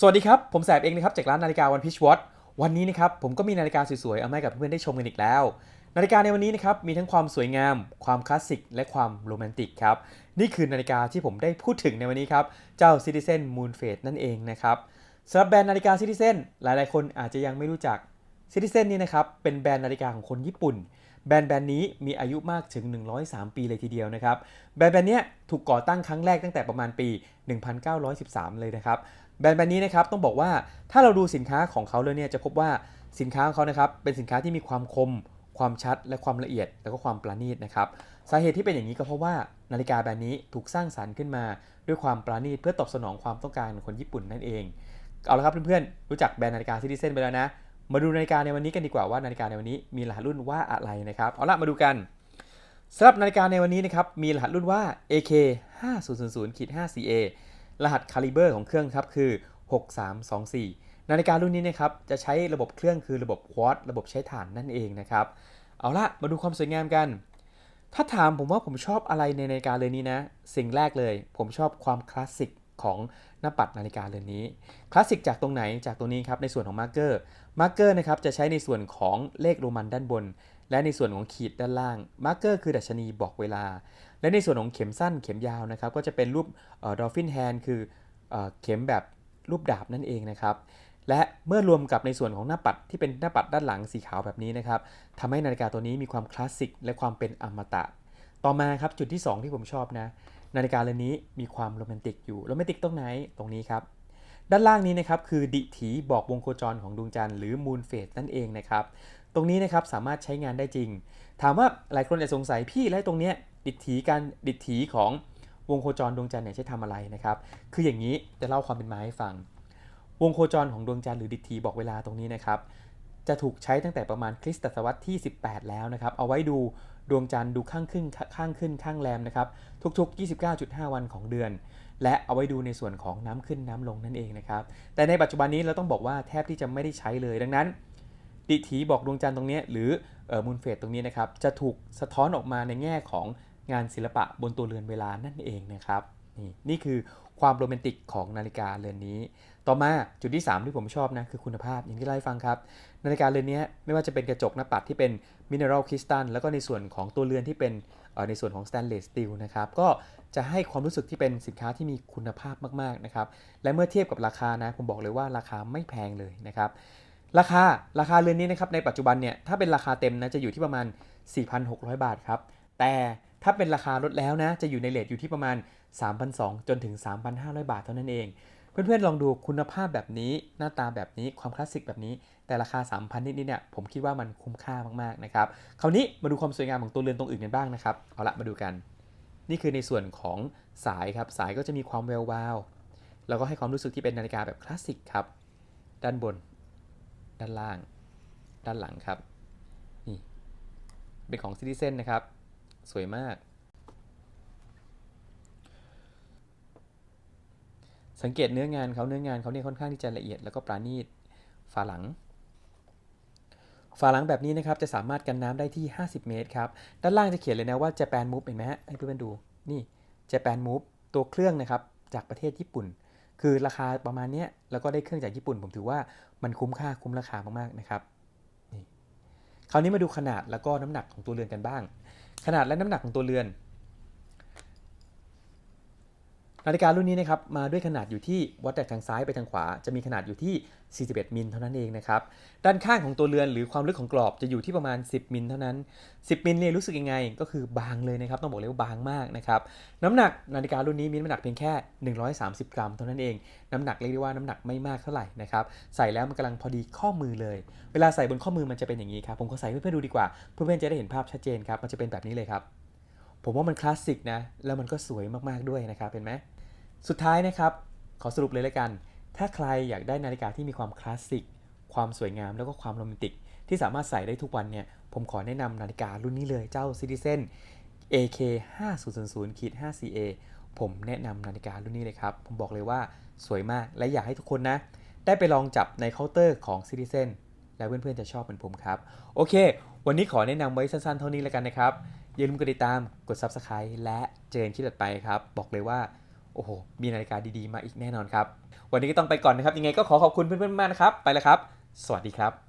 สวัสดีครับ ผมแสบเองนะครับจากร้านนาฬิกาวันพิชวอตวันนี้นะครับผมก็มีนาฬิกาสวยๆ เอามาให้กับเพื่อนๆได้ชมกันอีกแล้ว นาฬิกาในวันนี้นะครับมีทั้งความสวยงาม ความคลาสสิก และความโรแมนติกครับ นี่คือนาฬิกาที่ผมได้พูดถึงในวันนี้ครับ เจ้า Citizen Moon Fade นั่นเองนะครับสำหรับแบรนด์นาฬิกา Citizen หลายๆ คนอาจจะยังไม่รู้จัก Citizen นี่นะครับเป็นแบรนด์นาฬิกาของคนญี่ปุ่น แบรนด์แบรนด์นี้มีอายุมากถึง 103 ปีเลยทีเดียวนะครับแบรนด์แบรนด์เนี้ยถูกก่อตั้งครั้งแรกตั้งแต่ประมาณปี 1913 เลยนะครับ แบรนด์แบรนด์นี้นะครับต้องบอกว่าถ้าเราดูสินค้าของเขาเลยเนี่ยจะพบว่าสินค้าของเขานะครับเป็นสินค้าที่มีความคม ความชัด และความละเอียด แล้วก็ความประณีตนะครับสาเหตุที่เป็นอย่างนี้ก็เพราะว่านาฬิกาแบรนด์นี้ถูกสร้างสรรค์ขึ้นมา ด้วยความประณีตเพื่อตอบสนองความต้องการของคนญี่ปุ่นนั่นเอง เอาละครับเพื่อนๆรู้จักแบรนด์นาฬิกาซิติเซนไปแล้วนะ มาดูนาฬิกาในวันนี้กันดีกว่าว่านาฬิกาในวันนี้มีรหัสรุ่นว่าอะไรนะครับเอาละมาดูกันสำหรับนาฬิกาในวันนี้นะครับมีรหัสรุ่นว่า AK 5000 5CA รหัสคาลิเบอร์ของเครื่องครับคือ 6324 นาฬิการุ่นนี้นะครับจะใช้ระบบเครื่องคือระบบควอตระบบใช้ถ่านนั่นเองนะครับ เอาละมาดูความสวยงามกัน ถ้าถามผมว่าผมชอบอะไรในนาฬิกาเรือนนี้นะ สิ่งแรกเลย ผมชอบความคลาสสิกของหน้าปัดนาฬิกาเรือนนี้ คลาสสิกจากตรงไหนจากตรงนี้ครับในส่วนของมาร์กเกอร์มาร์กเกอร์นะครับจะใช้ในส่วนของเลขโรมันด้านบน และในส่วนของขีดด้านล่างมาร์เกอร์คือดัชนีบอกเวลา และในส่วนของเข็มสั้นเข็มยาวนะครับ ก็จะเป็นรูปดอลฟินแฮนคือเอ่อเข็มแบบรูปดาบนั่นเองนะครับ และเมื่อรวมกับในส่วนของหน้าปัดที่เป็นหน้าปัดด้านหลังสีขาวแบบนี้นะครับทำให้นาฬิกาตัวนี้มีความคลาสสิกและความเป็นอมตะ ต่อมาครับจุดที่ 2 ที่ผมชอบนะ นาฬิกาเรือนนี้มีความโรแมนติกอยู่โรแมนติกตรงไหนตรงนี้ครับด้านล่างนี้นะครับคือดิถีบอกวงโคจรของดวงจันทร์หรือมูนเฟสนั่นเองนะครับ ตรงนี้นะครับสามารถใช้งานได้จริง ถามว่าหลายคนอาจจะสงสัยพี่แล้วตรงเนี้ยดิถีการดิถีของวงโคจรดวงจันทร์เนี่ยใช้ทำอะไรนะครับ คืออย่างนี้จะเล่าความเป็นมาให้ฟัง วงโคจรของดวงจันทร์หรือดิถีบอกเวลาตรงนี้นะครับ จะถูกใช้ตั้งแต่ประมาณคริสตศตวรรษที่ 18 แล้วนะครับ เอาไว้ดูดวงจันทร์ดูข้างขึ้นข้างขึ้นข้างแรมนะครับทุกๆ 29.5 วันของเดือน และเอาไว้ดูในส่วนของน้ำขึ้นน้ำลงนั่นเองนะครับ แต่ในปัจจุบันนี้เราต้องบอกว่าแทบที่จะไม่ได้ใช้เลยดังนั้น ดิถีบอกดวงจันทร์ตรงนี้หรือมูนเฟสตรงนี้นะครับจะถูกสะท้อนออกมาในแง่ของงานศิลปะบนตัวเรือนเวลานั่นเองนะครับนี่นี่คือความโรแมนติกของนาฬิกาเรือนนี้ ต่อมาจุดที่ 3 ที่ผมชอบนะคือคุณภาพอย่างที่เล่าให้ฟังครับ นาฬิกาเรือนนี้ไม่ว่าจะเป็นกระจกหน้าปัดที่เป็นมินเนอรัลคริสตัลแล้วก็ในส่วนของตัวเรือนที่เป็นในส่วนของสแตนเลสสตีลนะครับก็จะให้ความรู้สึกที่เป็นสินค้าที่มีคุณภาพมากๆนะครับและเมื่อเทียบกับราคานะผมบอกเลยว่าราคาไม่แพงเลยนะครับ ราคาราคาเรือนนี้นะครับในปัจจุบันเนี่ยถ้าเป็นราคาเต็มนะจะอยู่ที่ประมาณ 4,600 บาทครับแต่ถ้าเป็นราคาลดแล้วนะจะอยู่ในเลทอยู่ที่ประมาณ 3,200 จนถึง 3,500 บาทเท่านั้นเอง เพื่อนๆลองดูคุณภาพแบบนี้ หน้าตาแบบนี้ความคลาสสิกแบบนี้ แต่ราคา 3,000 นิดๆเนี่ยผมคิดว่ามันคุ้มค่ามากๆนะครับคราวนี้มาดูความสวยงามของตัวเรือนตรงอื่นกันบ้างนะครับเอาละมาดูกัน นี่คือในส่วนของสายครับสายก็จะมีความแวววาวแล้วก็ให้ความรู้สึกที่เป็นนาฬิกาแบบคลาสสิกครับด้านบน ด้านล่าง ด้านหลังครับ นี่ เป็นของ Citizen นะครับ สวยมาก สังเกตเนื้องานเขาเนื้องานเขาเนี่ยค่อนข้างที่จะละเอียดแล้วก็ปราณีตฝาหลังฝาหลังแบบนี้นะครับจะสามารถกันน้ำได้ที่ 50 เมตรครับ ด้านล่างจะเขียนเลยนะว่า Japan Move เห็นไหมฮะให้เพื่อนๆดู นี่ Japan Move ตัวเครื่องนะครับ จากประเทศญี่ปุ่น คือราคาประมาณเนี้ยแล้วก็ได้เครื่องจากญี่ปุ่น ผมถือว่า มันคุ้มค่าคุ้มราคามากๆนะครับคราวนี้มาดูขนาดแล้วก็น้ำหนักของตัวเรือนกันบ้าง ขนาดและน้ำหนักของตัวเรือน นาฬิการุ่นนี้นะครับมาด้วยขนาดอยู่ที่วัดจากทางซ้ายไปทางขวา จะมีขนาดอยู่ที่ 41 มิลเท่านั้นเองนะครับด้านข้างของตัวเรือนหรือความลึกของกรอบจะอยู่ที่ประมาณ 10 มิลเท่านั้น 10 มิลเนี่ยรู้สึกยังไง ก็คือบางเลยนะครับต้องบอกเลยว่าบางมากนะครับน้ำหนักนาฬิการุ่นนี้มีน้ำหนักเพียงแค่ 130 กรัมเท่านั้นเอง น้ำหนักเรียกได้ว่าน้ำหนักไม่มากเท่าไหร่นะครับใส่แล้วมันกำลังพอดีข้อมือเลย เวลาใส่บนข้อมือมันจะเป็นอย่างนี้ครับผมขอใส่เพื่อนๆดูดีกว่าเพื่อนๆจะได้เห็นภาพชัดเจนครับมันจะเป็นแบบนี้เลยครับ ผมว่ามันคลาสสิกนะ แล้วมันก็สวยมากๆด้วยนะครับ เห็นไหม สุดท้ายนะครับ ขอสรุปเลยละกัน ถ้าใครอยากได้นาฬิกาที่มีความคลาสสิก ความสวยงาม แล้วก็ความโรแมนติก ที่สามารถใส่ได้ทุกวันเนี่ย ผมขอแนะนำนาฬิการุ่นนี้เลย เจ้า Citizen AK 5000 5CA ผมแนะนำนาฬิการุ่นนี้เลยครับ ผมบอกเลยว่าสวยมาก และอยากให้ทุกคนนะ ได้ไปลองจับในเคาน์เตอร์ของ Citizen แล้วเพื่อนๆจะชอบเหมือนผมครับ โอเค วันนี้ขอแนะนำไว้สั้นๆ เท่านี้แล้วกันนะครับ อย่าลืมกดติดตามกด Subscribe และเจอกันคลิปต่อไปครับ บอกเลยว่าโอ้โห มีนาฬิกาดีๆ มาอีกแน่นอนครับ วันนี้ก็ต้องไปก่อนนะครับ ยังไงก็ขอขอบคุณเพื่อนๆมากนะครับ ไปแล้วครับ สวัสดีครับ